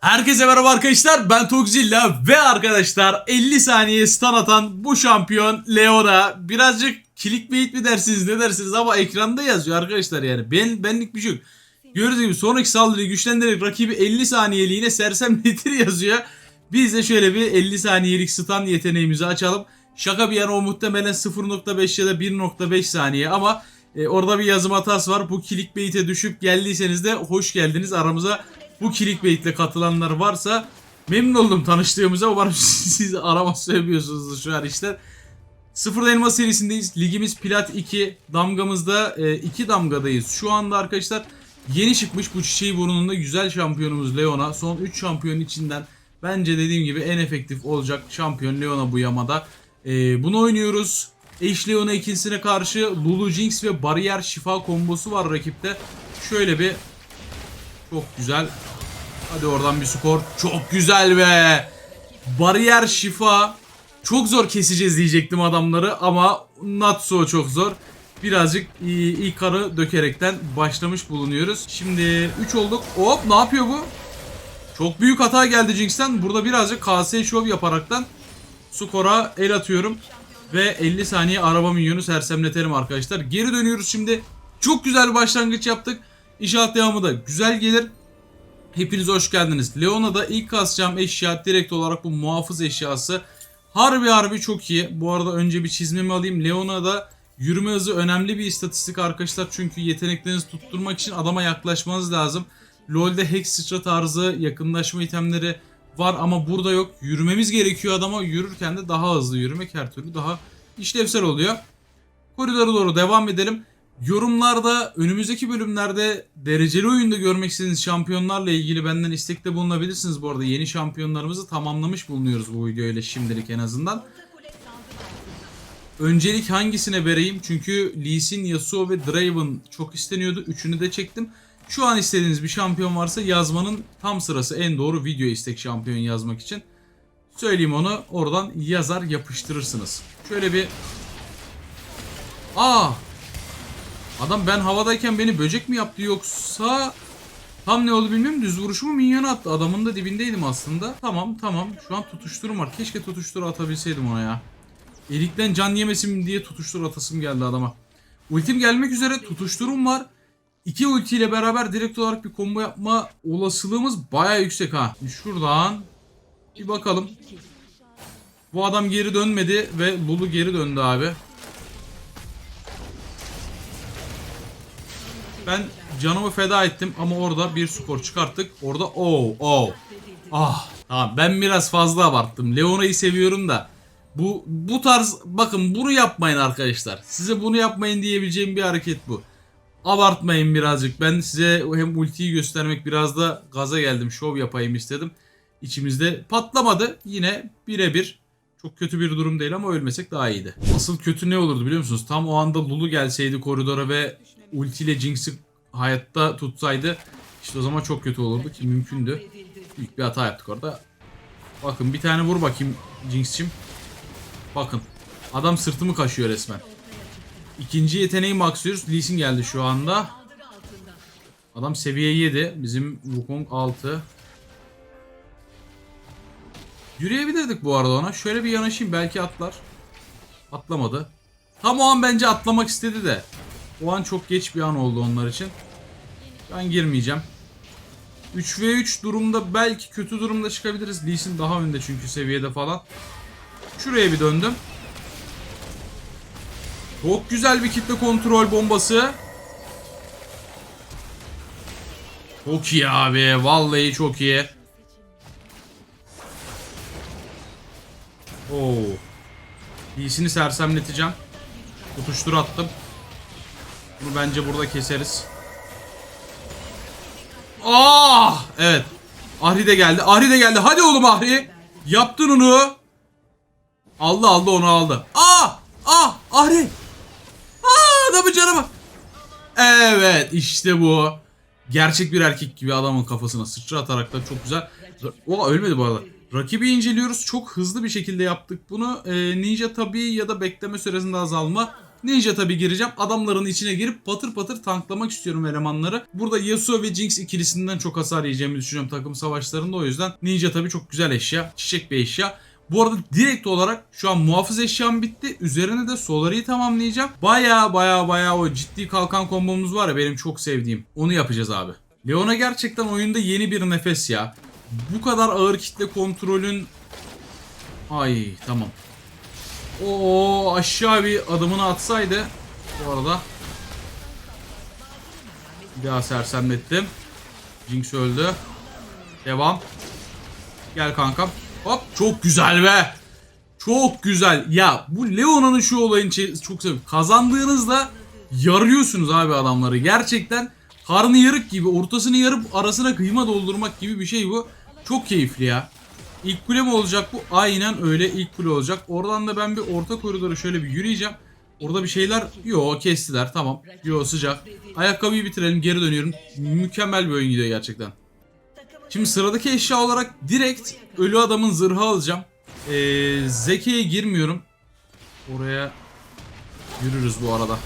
Herkese merhaba arkadaşlar ben Tokzilla ve arkadaşlar 50 saniye stun atan bu şampiyon Leona birazcık clickbait mi dersiniz ne dersiniz ama ekranda yazıyor arkadaşlar yani ben benlik bir şey yok. Gördüğünüz gibi sonraki saldırıyı güçlendirerek rakibi 50 saniyeliğine sersemletir yazıyor. Biz de şöyle bir 50 saniyelik stun yeteneğimizi açalım. Şaka bir yana o muhtemelen 0.5 ya da 1.5 saniye ama e, orada bir yazım hatası var. Bu clickbait'e düşüp geldiyseniz de hoş geldiniz aramıza. Bu clickbait'le katılanlar varsa memnun oldum tanıştığımıza. Umarım siz arama sevmiyorsunuzdur şu an işler. Sıfır elma serisindeyiz. Ligimiz plat 2. Damgamızda 2 damgadayız. Şu anda arkadaşlar yeni çıkmış bu çiçeği burnunda güzel şampiyonumuz Leona. Son 3 şampiyon içinden bence dediğim gibi en efektif olacak şampiyon Leona bu yamada. Ee, bunu oynuyoruz. Ashe Leona ikincisine karşı Lulu Jinx ve Bariyer Şifa kombosu var rakipte. Şöyle bir çok güzel. Hadi oradan bir skor. Çok güzel be. Bariyer şifa. Çok zor keseceğiz diyecektim adamları ama not so çok zor. Birazcık ilk karı dökerekten başlamış bulunuyoruz. Şimdi 3 olduk. Hop ne yapıyor bu? Çok büyük hata geldi Jinx'ten. Burada birazcık KS şov yaparaktan skora el atıyorum. Ve 50 saniye araba minyonu sersemletelim arkadaşlar. Geri dönüyoruz şimdi. Çok güzel bir başlangıç yaptık. İnşallah devamı da güzel gelir. Hepiniz hoş geldiniz. Leona'da ilk kasacağım eşya direkt olarak bu muhafız eşyası. Harbi harbi çok iyi. Bu arada önce bir çizmemi alayım. Leona'da yürüme hızı önemli bir istatistik arkadaşlar. Çünkü yeteneklerinizi tutturmak için adama yaklaşmanız lazım. LoL'de sıçra tarzı yakınlaşma itemleri var ama burada yok. Yürümemiz gerekiyor adama. Yürürken de daha hızlı yürümek her türlü daha işlevsel oluyor. Koridora doğru devam edelim. Yorumlarda önümüzdeki bölümlerde dereceli oyunda görmek istediğiniz şampiyonlarla ilgili benden istekte bulunabilirsiniz. Bu arada yeni şampiyonlarımızı tamamlamış bulunuyoruz bu videoyla şimdilik en azından. Öncelik hangisine vereyim? Çünkü Lee Sin, Yasuo ve Draven çok isteniyordu. Üçünü de çektim. Şu an istediğiniz bir şampiyon varsa yazmanın tam sırası en doğru video istek şampiyon yazmak için. Söyleyeyim onu oradan yazar yapıştırırsınız. Şöyle bir... Aa! Adam ben havadayken beni böcek mi yaptı yoksa tam ne oldu bilmiyorum düz vuruşumu minyona attı. Adamın da dibindeydim aslında. Tamam tamam şu an tutuşturum var. Keşke tutuştur atabilseydim ona ya. Elikten can yemesin diye tutuştur atasım geldi adama. Ultim gelmek üzere tutuşturum var. İki ultiyle beraber direkt olarak bir combo yapma olasılığımız baya yüksek ha. Şuradan bir bakalım. Bu adam geri dönmedi ve Lulu geri döndü abi. Ben canımı feda ettim ama orada bir skor çıkarttık. Orada oh oh. Ah tamam ben biraz fazla abarttım. Leona'yı seviyorum da. Bu bu tarz bakın bunu yapmayın arkadaşlar. Size bunu yapmayın diyebileceğim bir hareket bu. Abartmayın birazcık. Ben size hem ultiyi göstermek biraz da gaza geldim. Şov yapayım istedim. İçimizde patlamadı. Yine birebir. Çok kötü bir durum değil ama ölmesek daha iyiydi. Asıl kötü ne olurdu biliyor musunuz? Tam o anda Lulu gelseydi koridora ve ultiyle Jinx'i hayatta tutsaydı işte o zaman çok kötü olurdu ki mümkündü. Büyük bir hata yaptık orada. Bakın bir tane vur bakayım Jinx'cim. Bakın. Adam sırtımı kaşıyor resmen. İkinci yeteneği maxlıyoruz. Lee Sin geldi şu anda. Adam seviye 7. Bizim Wukong 6. Yürüyebilirdik bu arada ona. Şöyle bir yanaşayım belki atlar. Atlamadı. Tam o an bence atlamak istedi de. O an çok geç bir an oldu onlar için. Ben girmeyeceğim. 3v3 durumda belki kötü durumda çıkabiliriz. Lee daha önde çünkü seviyede falan. Şuraya bir döndüm. Çok güzel bir kitle kontrol bombası. Çok iyi abi. Vallahi çok iyi. Oo. İyisini sersemleteceğim. Tutuştur attım. Bunu bence burada keseriz. Ah! Evet. Ahri de geldi. Ahri de geldi. Hadi oğlum Ahri. Yaptın onu. Aldı aldı onu aldı. Ah! Ah! Ahri! Ah! Adamın canı. Evet işte bu. Gerçek bir erkek gibi adamın kafasına sıçra atarak da çok güzel. O ölmedi bu arada. Rakibi inceliyoruz. Çok hızlı bir şekilde yaptık bunu. Ee, ninja tabii ya da bekleme süresinde azalma Ninja tabi gireceğim. Adamların içine girip patır patır tanklamak istiyorum elemanları. Burada Yasuo ve Jinx ikilisinden çok hasar yiyeceğimi düşünüyorum takım savaşlarında. O yüzden Ninja tabi çok güzel eşya. Çiçek bir eşya. Bu arada direkt olarak şu an muhafız eşyam bitti. Üzerine de Solari'yi tamamlayacağım. Baya baya baya o ciddi kalkan kombomuz var ya benim çok sevdiğim. Onu yapacağız abi. Leona gerçekten oyunda yeni bir nefes ya. Bu kadar ağır kitle kontrolün... Ay tamam. Oo aşağı bir adımını atsaydı bu arada. Bir daha sersemlettim. Jinx öldü. Devam. Gel kankam. Hop çok güzel be. Çok güzel. Ya bu Leona'nın şu olayını çok seviyorum. Kazandığınızda yarıyorsunuz abi adamları. Gerçekten karnı yarık gibi ortasını yarıp arasına kıyma doldurmak gibi bir şey bu. Çok keyifli ya. İlk kule mi olacak bu? Aynen öyle ilk kule olacak. Oradan da ben bir orta koridoru şöyle bir yürüyeceğim. Orada bir şeyler... Yo kestiler tamam. Yo sıcak. Ayakkabıyı bitirelim geri dönüyorum. Mükemmel bir oyun gidiyor gerçekten. Şimdi sıradaki eşya olarak direkt ölü adamın zırhı alacağım. Ee, Zeki'ye girmiyorum. Oraya yürürüz bu arada.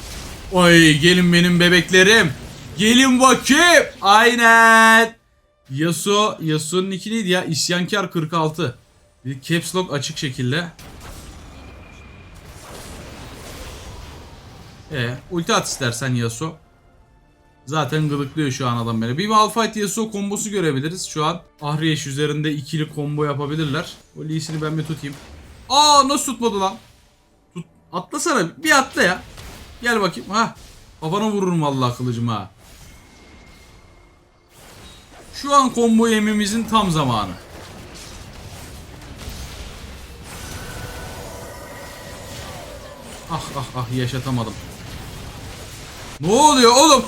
Oy gelin benim bebeklerim. Gelin bakayım. Aynen. Yasuo, Yasuo'nun iki neydi ya? İsyankar 46. Bir caps lock açık şekilde. E, ulti at istersen Yasuo. Zaten gıdıklıyor şu an adam beni. Bir Malphite Yasuo kombosu görebiliriz şu an. Ahriyeş üzerinde ikili combo yapabilirler. O Lee'sini ben bir tutayım. Aa nasıl tutmadı lan? Tut, atlasana bir atla ya. Gel bakayım ha. Kafana vururum vallahi kılıcım ha. Şu an combo yememizin tam zamanı. Ah ah ah yaşatamadım. Ne oluyor oğlum?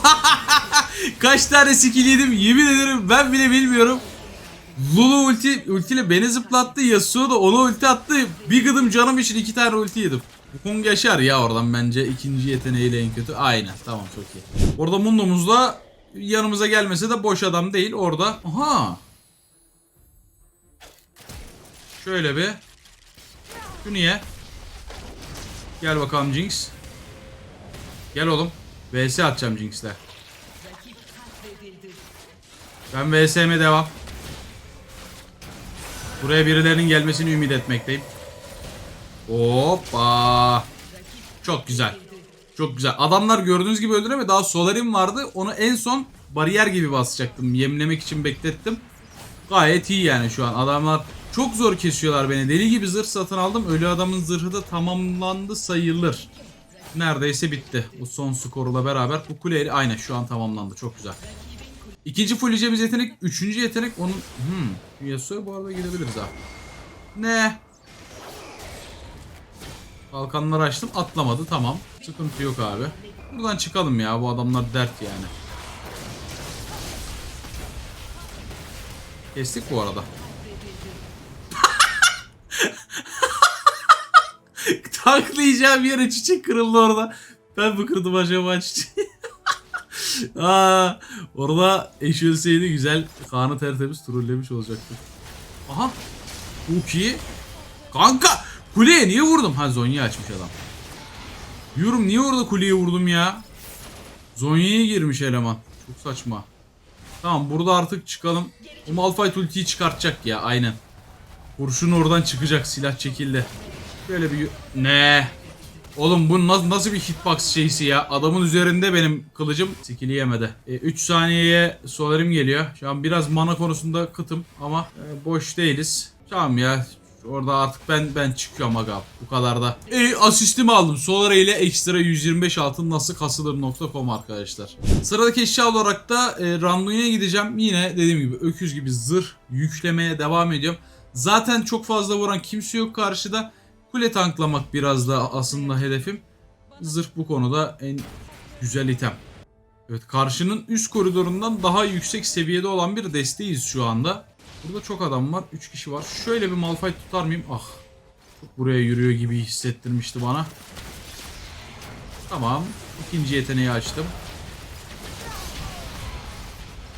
Kaç tane skill yedim yemin ederim ben bile bilmiyorum. Lulu ulti ultiyle beni zıplattı. Yasuo da ona ulti attı. Bir gıdım canım için iki tane ulti yedim. Bu Kong yaşar ya oradan bence ikinci yeteneğiyle en kötü. Aynen tamam çok iyi. Orada Mundo'muz da yanımıza gelmese de boş adam değil orada. Aha. Şöyle bir. Şu niye? Gel bakalım Jinx. Gel oğlum. VS atacağım Jinx'le. Ben VS'me devam. Buraya birilerinin gelmesini ümit etmekteyim. Hoppa. Çok güzel. Çok güzel. Adamlar gördüğünüz gibi öldüremedi. Daha Solarim vardı. Onu en son bariyer gibi basacaktım. Yemlemek için beklettim. Gayet iyi yani şu an. Adamlar çok zor kesiyorlar beni. Deli gibi zırh satın aldım. Ölü adamın zırhı da tamamlandı sayılır. Neredeyse bitti. Bu son skorla beraber. Bu kule aynen şu an tamamlandı. Çok güzel. İkinci fulleyeceğimiz yetenek. Üçüncü yetenek onun... Hmm. Yasuo'ya bu arada gidebiliriz ha. Ne? Kalkanları açtım. Atlamadı. Tamam. Sıkıntı yok abi. Buradan çıkalım ya. Bu adamlar dert yani. Kestik bu arada. Taklayacağım yere çiçek kırıldı orada. Ben mi kırdım acaba çiçeği? Aa, orada eş ölseydi güzel Kaan'ı tertemiz trollemiş olacaktı. Aha. İyi. Kanka kuleye niye vurdum? Ha Zonya açmış adam. Diyorum niye orada kuleye vurdum ya? Zonya'ya girmiş eleman. Çok saçma. Tamam burada artık çıkalım. O Malphite ultiyi çıkartacak ya aynen. Kurşun oradan çıkacak silah çekildi. Böyle bir... Ne? Oğlum bu nasıl, nasıl bir hitbox şeysi ya? Adamın üzerinde benim kılıcım skill'i yemedi. 3 saniyeye solarim geliyor. Şu an biraz mana konusunda kıtım ama e, boş değiliz. Tamam ya. Orada artık ben ben çıkıyorum aga. Bu kadar da. E, asistimi aldım. Solar ile ekstra 125 altın nasıl kasılır.com arkadaşlar. Sıradaki eşya olarak da e, Randuin'e gideceğim. Yine dediğim gibi öküz gibi zırh yüklemeye devam ediyorum. Zaten çok fazla vuran kimse yok karşıda. Kule tanklamak biraz da aslında hedefim. Zırh bu konuda en güzel item. Evet karşının üst koridorundan daha yüksek seviyede olan bir desteğiz şu anda. Burada çok adam var. 3 kişi var. Şöyle bir Malphite tutar mıyım? Ah. Buraya yürüyor gibi hissettirmişti bana. Tamam. İkinci yeteneği açtım.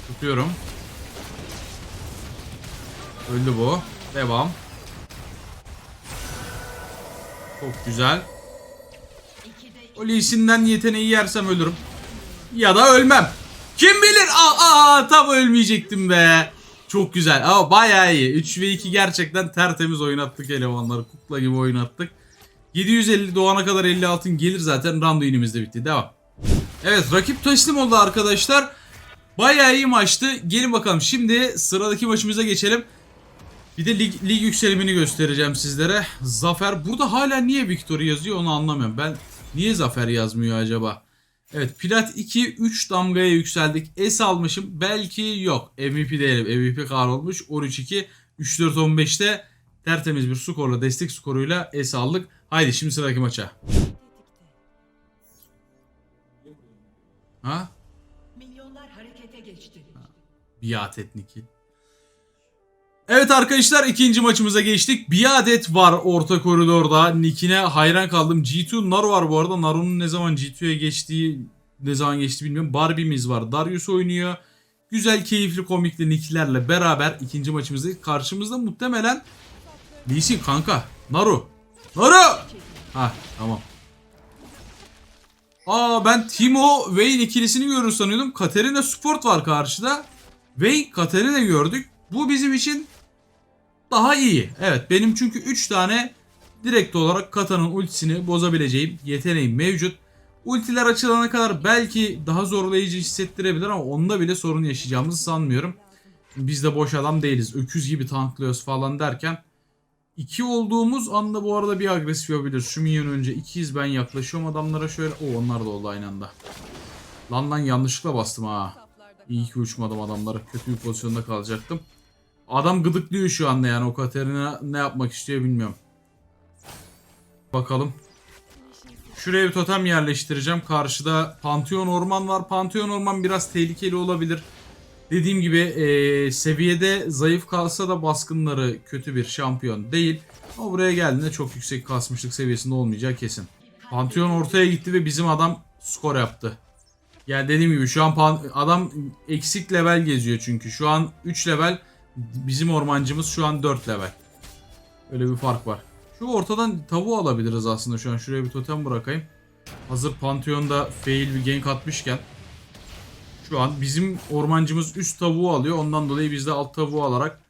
Tutuyorum. Öldü bu. Devam. Çok güzel. O Lee Sin'den yeteneği yersem ölürüm. Ya da ölmem. Kim bilir? Aa, aa tam ölmeyecektim be. Çok güzel. Ama bayağı iyi. 3 ve 2 gerçekten tertemiz oynattık elemanları. Kukla gibi oynattık. 750 doğana kadar 50 altın gelir zaten. Round inimiz de bitti. Devam. Evet rakip teslim oldu arkadaşlar. Bayağı iyi maçtı. Gelin bakalım şimdi sıradaki maçımıza geçelim. Bir de lig, lig yükselimini göstereceğim sizlere. Zafer. Burada hala niye Victory yazıyor onu anlamıyorum. Ben niye Zafer yazmıyor acaba? Evet Plat 2 3 damgaya yükseldik. S almışım. Belki yok. MVP değilim. MVP kar olmuş. 13-2 3-4-15'te tertemiz bir skorla destek skoruyla S aldık. Haydi şimdi sıradaki maça. Ha? Milyonlar harekete geçti. Biat etniki. Evet arkadaşlar ikinci maçımıza geçtik. Bir adet var orta koridorda. Nick'ine hayran kaldım. G2 Naru var bu arada. Naru'nun ne zaman G2'ye geçtiği ne zaman geçti bilmiyorum. Barbie'miz var. Darius oynuyor. Güzel keyifli komikli nicklerle beraber ikinci maçımızda karşımızda muhtemelen Lee Sin kanka. Naru. Naru. Ha tamam. Aa ben Timo Wayne ikilisini görür sanıyordum. Katerina Sport var karşıda. Wayne Katerina gördük. Bu bizim için daha iyi. Evet benim çünkü 3 tane direkt olarak Kata'nın ultisini bozabileceğim yeteneğim mevcut. Ultiler açılana kadar belki daha zorlayıcı hissettirebilir ama onda bile sorun yaşayacağımızı sanmıyorum. Biz de boş adam değiliz. Öküz gibi tanklıyoruz falan derken. 2 olduğumuz anda bu arada bir agresif yapabilir. Şu minyon önce 2'yiz ben yaklaşıyorum adamlara şöyle. O onlar da oldu aynı anda. Lan lan yanlışlıkla bastım ha. İyi ki uçmadım adamlara. Kötü bir pozisyonda kalacaktım. Adam gıdıklıyor şu anda yani o Katerina ne yapmak istiyor bilmiyorum. Bakalım. Şuraya bir totem yerleştireceğim. Karşıda Pantheon Orman var. Pantheon Orman biraz tehlikeli olabilir. Dediğim gibi eee, seviyede zayıf kalsa da baskınları kötü bir şampiyon değil. Ama buraya geldiğinde çok yüksek kasmışlık seviyesinde olmayacağı kesin. Pantheon ortaya gitti ve bizim adam skor yaptı. Yani dediğim gibi şu an adam eksik level geziyor çünkü. Şu an 3 level bizim ormancımız şu an 4 level. Öyle bir fark var. Şu ortadan tavuğu alabiliriz aslında şu an. Şuraya bir totem bırakayım. Hazır Pantheon'da fail bir gank atmışken. Şu an bizim ormancımız üst tavuğu alıyor. Ondan dolayı biz de alt tavuğu alarak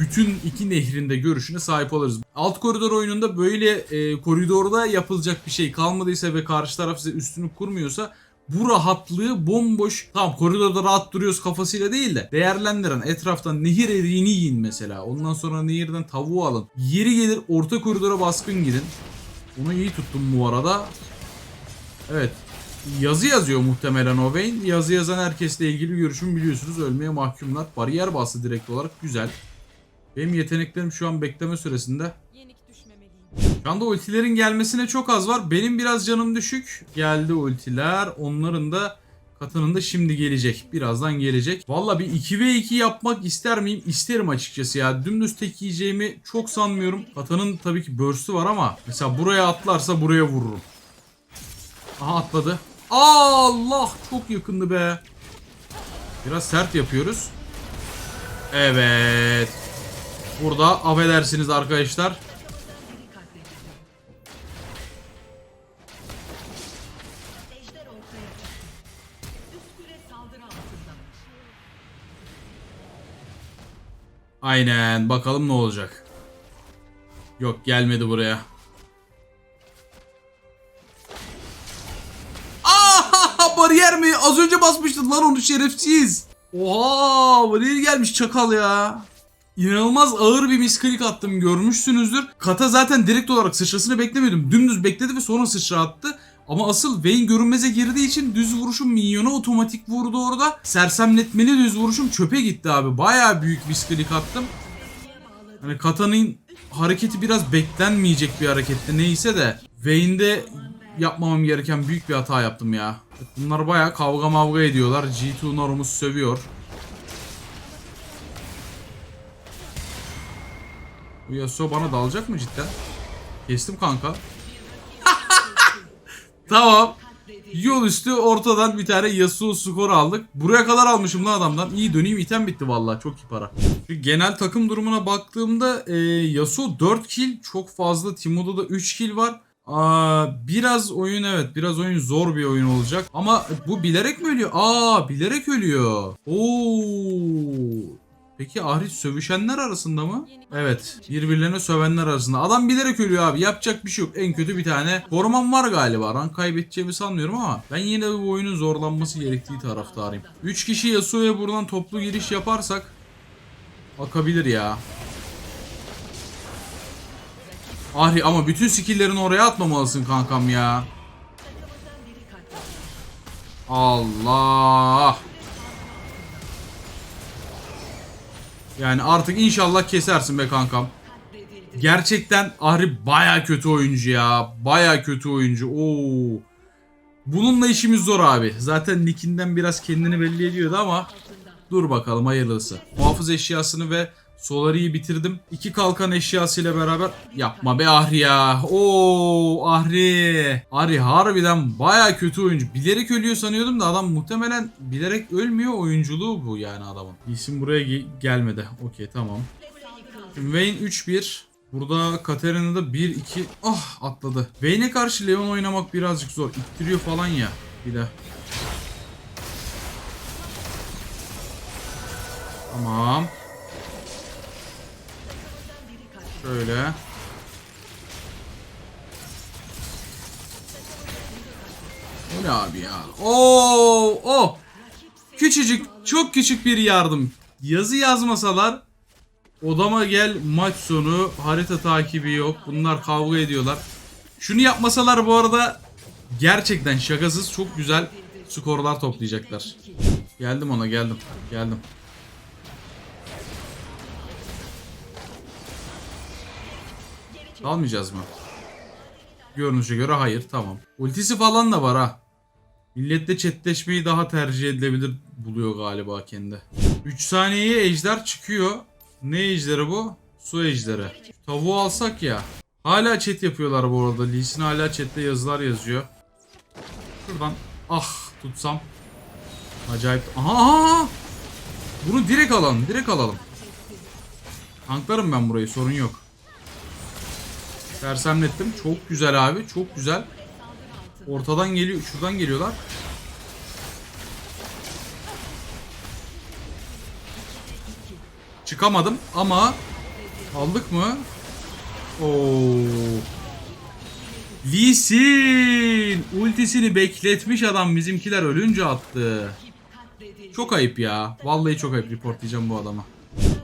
bütün iki nehrinde görüşüne sahip oluruz. Alt koridor oyununda böyle e, koridorda yapılacak bir şey kalmadıysa ve karşı taraf size üstünü kurmuyorsa bu rahatlığı bomboş tamam koridorda rahat duruyoruz kafasıyla değil de değerlendiren etraftan nehir eriğini yiyin mesela. Ondan sonra nehirden tavuğu alın. Yeri gelir orta koridora baskın gidin. Onu iyi tuttum bu arada. Evet. Yazı yazıyor muhtemelen o Vayne. Yazı yazan herkesle ilgili görüşümü biliyorsunuz. Ölmeye mahkumlar. Bariyer bastı direkt olarak. Güzel. Benim yeteneklerim şu an bekleme süresinde. Şu anda ultilerin gelmesine çok az var. Benim biraz canım düşük. Geldi ultiler. Onların da katının da şimdi gelecek. Birazdan gelecek. Valla bir 2v2 yapmak ister miyim? İsterim açıkçası ya. Dümdüz tek yiyeceğimi çok sanmıyorum. Katanın tabii ki burst'ü var ama mesela buraya atlarsa buraya vururum. Aha atladı. Allah çok yakındı be. Biraz sert yapıyoruz. Evet. Burada affedersiniz arkadaşlar. Aynen bakalım ne olacak. Yok gelmedi buraya. Aa bariyer mi? Az önce basmıştın lan onu şerefsiz. Oha bariyer gelmiş çakal ya. İnanılmaz ağır bir misklik attım görmüşsünüzdür. Kata zaten direkt olarak sıçrasını beklemiyordum. Dümdüz bekledi ve sonra sıçra attı. Ama asıl Vayne görünmeze girdiği için düz vuruşum minyona otomatik vurdu orada. Sersemletmeli düz vuruşum çöpe gitti abi. Baya büyük misklik attım. Hani Kata'nın hareketi biraz beklenmeyecek bir hareketti neyse de Vayne'de yapmamam gereken büyük bir hata yaptım ya. Bunlar baya kavga mavga ediyorlar. G2 Narum'u sövüyor. Bu Yasuo bana dalacak mı cidden? Kestim kanka. Tamam. Yol üstü ortadan bir tane Yasuo skoru aldık. Buraya kadar almışım lan adamdan. İyi döneyim item bitti vallahi çok iyi para. Şu genel takım durumuna baktığımda e, Yasuo 4 kill çok fazla. Timo'da da 3 kill var. Aa, biraz oyun evet biraz oyun zor bir oyun olacak ama bu bilerek mi ölüyor? Aa bilerek ölüyor. Oo. Peki Ahri sövüşenler arasında mı? Evet birbirlerine sövenler arasında. Adam bilerek ölüyor abi yapacak bir şey yok. En kötü bir tane koruman var galiba. Rank kaybedeceğimi sanmıyorum ama ben yine de bu oyunun zorlanması gerektiği taraftarıyım. 3 kişi Yasuo'ya buradan toplu giriş yaparsak akabilir ya. Ahri ama bütün skill'lerini oraya atmamalısın kankam ya. Allah. Yani artık inşallah kesersin be kankam. Gerçekten Ahri baya kötü oyuncu ya. Baya kötü oyuncu. Oo. Bununla işimiz zor abi. Zaten nickinden biraz kendini belli ediyordu ama dur bakalım hayırlısı. Muhafız eşyasını ve Solari'yi bitirdim. İki kalkan eşyasıyla beraber yapma be Ahri ya. Oo Ahri. Ahri harbiden baya kötü oyuncu. Bilerek ölüyor sanıyordum da adam muhtemelen bilerek ölmüyor oyunculuğu bu yani adamın. İsim buraya ge- gelmedi. Okey tamam. Vayne 3-1. Burada Katarina da 1-2. Ah atladı. Vayne'e karşı Leon oynamak birazcık zor. İttiriyor falan ya. Bir de. Tamam. Şöyle. O ne abi ya? Oo, oh. Küçücük, çok küçük bir yardım. Yazı yazmasalar odama gel maç sonu harita takibi yok. Bunlar kavga ediyorlar. Şunu yapmasalar bu arada gerçekten şakasız çok güzel skorlar toplayacaklar. Geldim ona geldim. Geldim. Almayacağız mı? Görünüşe göre hayır tamam. Ultisi falan da var ha. Milletle chatleşmeyi daha tercih edilebilir buluyor galiba kendi. 3 saniyeye ejder çıkıyor. Ne ejderi bu? Su ejderi. Tavuğu alsak ya. Hala chat yapıyorlar bu arada. Lee hala chatte yazılar yazıyor. Şuradan ah tutsam. Acayip. Aha, aha! Bunu direkt alalım. Direkt alalım. Tanklarım ben burayı sorun yok. Sersemlettim. Çok güzel abi. Çok güzel. Ortadan geliyor. Şuradan geliyorlar. Çıkamadım ama aldık mı? Oo. Lee Sin ultisini bekletmiş adam bizimkiler ölünce attı. Çok ayıp ya. Vallahi çok ayıp reportlayacağım bu adama.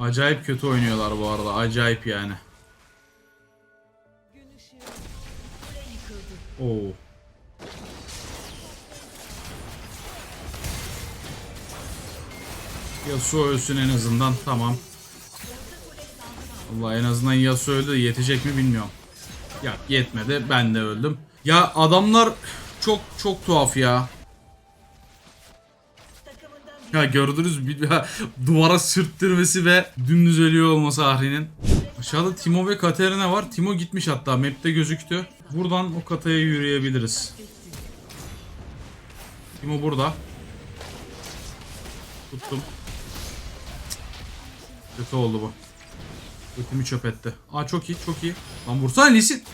Acayip kötü oynuyorlar bu arada. Acayip yani. Oo. Yasuo ölsün en azından. Tamam. Allah en azından Yasuo öldü. Yetecek mi bilmiyorum. Ya yetmedi. Ben de öldüm. Ya adamlar çok çok tuhaf ya. Ya gördünüz mü? Ya, duvara sürttürmesi ve dümdüz ölüyor olması Ahri'nin. Aşağıda Timo ve Katerina var. Timo gitmiş hatta. Map'te gözüktü. Buradan o kataya yürüyebiliriz. Timo burada. Tuttum. Kötü oldu bu. Ötümü çöp etti. Aa çok iyi çok iyi. Lan vursana Lisin.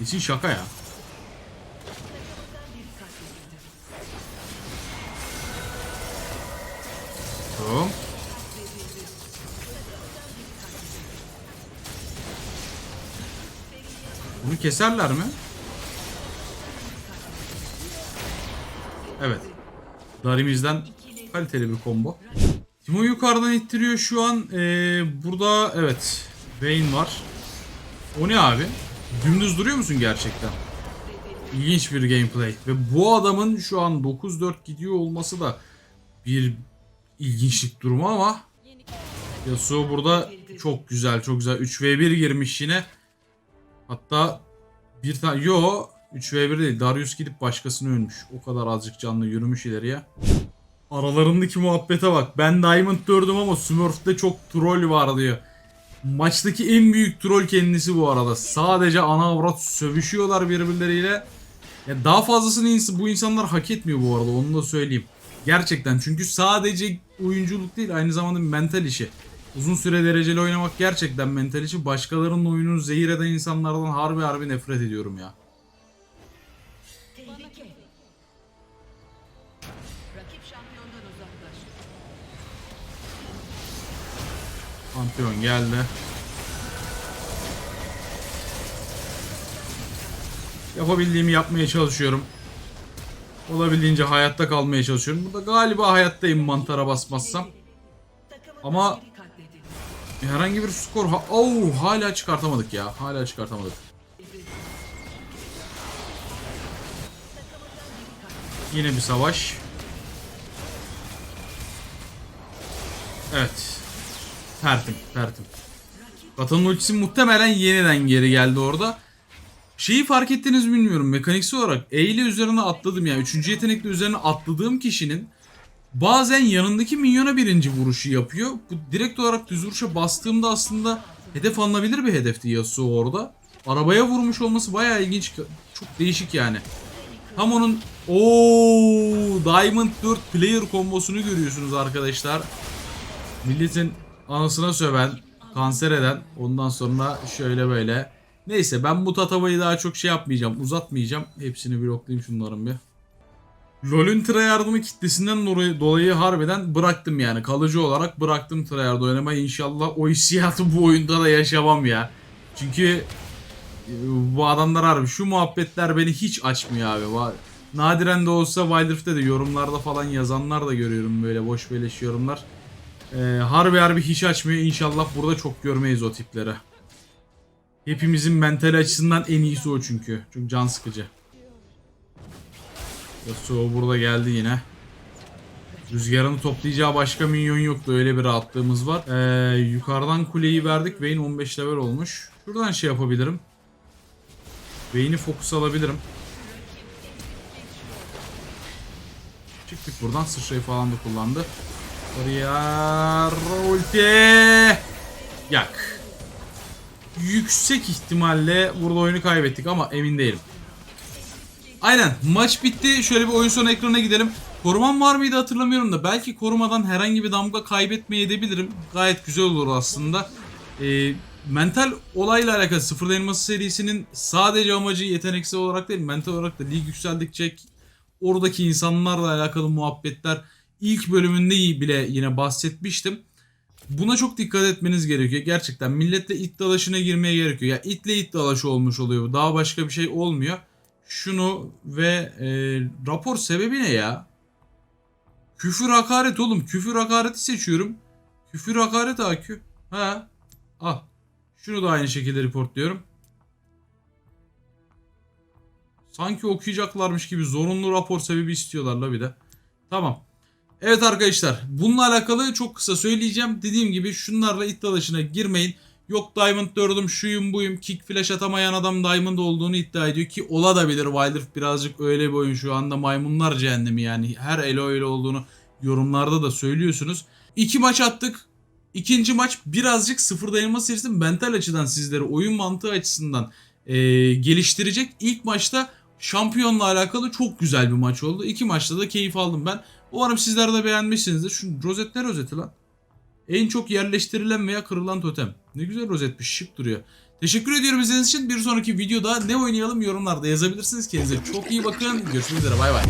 Lisin şaka ya. Tamam. Keserler mi? Evet. Darimizden kaliteli bir combo. Timo yukarıdan ittiriyor şu an. Ee, burada evet. Vayne var. O ne abi? Dümdüz duruyor musun gerçekten? İlginç bir gameplay. Ve bu adamın şu an 9-4 gidiyor olması da bir ilginçlik durumu ama Yasuo burada çok güzel çok güzel 3v1 girmiş yine. Hatta bir tane yo 3v1 değil Darius gidip başkasını ölmüş. O kadar azıcık canlı yürümüş ileriye. Aralarındaki muhabbete bak. Ben Diamond 4'üm ama Smurf'te çok troll var diyor. Maçtaki en büyük troll kendisi bu arada. Sadece ana avrat sövüşüyorlar birbirleriyle. Ya daha fazlasını bu insanlar hak etmiyor bu arada onu da söyleyeyim. Gerçekten çünkü sadece oyunculuk değil aynı zamanda mental işi. Uzun süre dereceli oynamak gerçekten mental için. Başkalarının oyununu zehir eden insanlardan harbi harbi nefret ediyorum ya. Şampiyon geldi. Yapabildiğimi yapmaya çalışıyorum. Olabildiğince hayatta kalmaya çalışıyorum. Burada galiba hayattayım mantara basmazsam. Ama-. Herhangi bir skor... Ha Oo, hala çıkartamadık ya. Hala çıkartamadık. Yine bir savaş. Evet. Tertim, tertim. Vatanın ultisi muhtemelen yeniden geri geldi orada. Şeyi fark ettiniz mi bilmiyorum. Mekaniksel olarak E ile üzerine atladım yani. Üçüncü yetenekle üzerine atladığım kişinin bazen yanındaki minyona birinci vuruşu yapıyor. Bu direkt olarak düz vuruşa bastığımda aslında hedef alınabilir bir hedefti Yasuo orada. Arabaya vurmuş olması bayağı ilginç. Çok değişik yani. Tam onun ooo Diamond 4 player kombosunu görüyorsunuz arkadaşlar. Milletin anasına söven, kanser eden ondan sonra şöyle böyle. Neyse ben bu tatavayı daha çok şey yapmayacağım, uzatmayacağım. Hepsini bloklayayım şunların bir. LoL'ün tryhard'ımı kitlesinden dolayı, dolayı harbiden bıraktım yani. Kalıcı olarak bıraktım tryhard oynamayı. İnşallah o hissiyatı bu oyunda da yaşamam ya. Çünkü e, bu adamlar harbi şu muhabbetler beni hiç açmıyor abi. Nadiren de olsa Wild Rift'te de yorumlarda falan yazanlar da görüyorum böyle boş beleş yorumlar. Ee, harbi harbi hiç açmıyor. İnşallah burada çok görmeyiz o tipleri. Hepimizin mental açısından en iyisi o çünkü. Çok can sıkıcı. Yasuo burada geldi yine. Rüzgarını toplayacağı başka minyon yoktu. Öyle bir rahatlığımız var. Ee, yukarıdan kuleyi verdik. Vayne 15 level olmuş. Şuradan şey yapabilirim. Vayne'i fokus alabilirim. Çıktık buradan. Sıçrayı falan da kullandı. Oraya ulti. Yak. Yüksek ihtimalle burada oyunu kaybettik ama emin değilim. Aynen maç bitti. Şöyle bir oyun sonu ekranına gidelim. Korumam var mıydı hatırlamıyorum da belki korumadan herhangi bir damga kaybetmeye edebilirim. Gayet güzel olur aslında. Ee, mental olayla alakalı sıfır elması serisinin sadece amacı yeteneksel olarak değil mental olarak da lig yükseldikçe oradaki insanlarla alakalı muhabbetler ilk bölümünde bile yine bahsetmiştim. Buna çok dikkat etmeniz gerekiyor. Gerçekten milletle it dalaşına girmeye gerekiyor. Ya itle it dalaşı olmuş oluyor. Daha başka bir şey olmuyor. Şunu ve e, rapor sebebi ne ya? Küfür hakaret oğlum. Küfür hakareti seçiyorum. Küfür hakaret AQ. Ha. Al. Şunu da aynı şekilde reportluyorum. Sanki okuyacaklarmış gibi zorunlu rapor sebebi istiyorlar la bir de. Tamam. Evet arkadaşlar bununla alakalı çok kısa söyleyeceğim. Dediğim gibi şunlarla it dalaşına girmeyin. Yok Diamond 4'üm şuyum buyum kick flash atamayan adam Diamond olduğunu iddia ediyor ki ola da bilir Wild Rift birazcık öyle bir oyun şu anda maymunlar cehennemi yani her elo öyle olduğunu yorumlarda da söylüyorsunuz. İki maç attık. İkinci maç birazcık sıfır dayanma serisi mental açıdan sizleri oyun mantığı açısından e, geliştirecek. İlk maçta şampiyonla alakalı çok güzel bir maç oldu. İki maçta da keyif aldım ben. Umarım sizler de beğenmişsinizdir. Şu rozet ne lan? En çok yerleştirilen veya kırılan totem. Ne güzel rozetmiş şık duruyor. Teşekkür ediyorum izlediğiniz için. Bir sonraki videoda ne oynayalım yorumlarda yazabilirsiniz. Kendinize çok iyi bakın. Görüşmek üzere bay bay.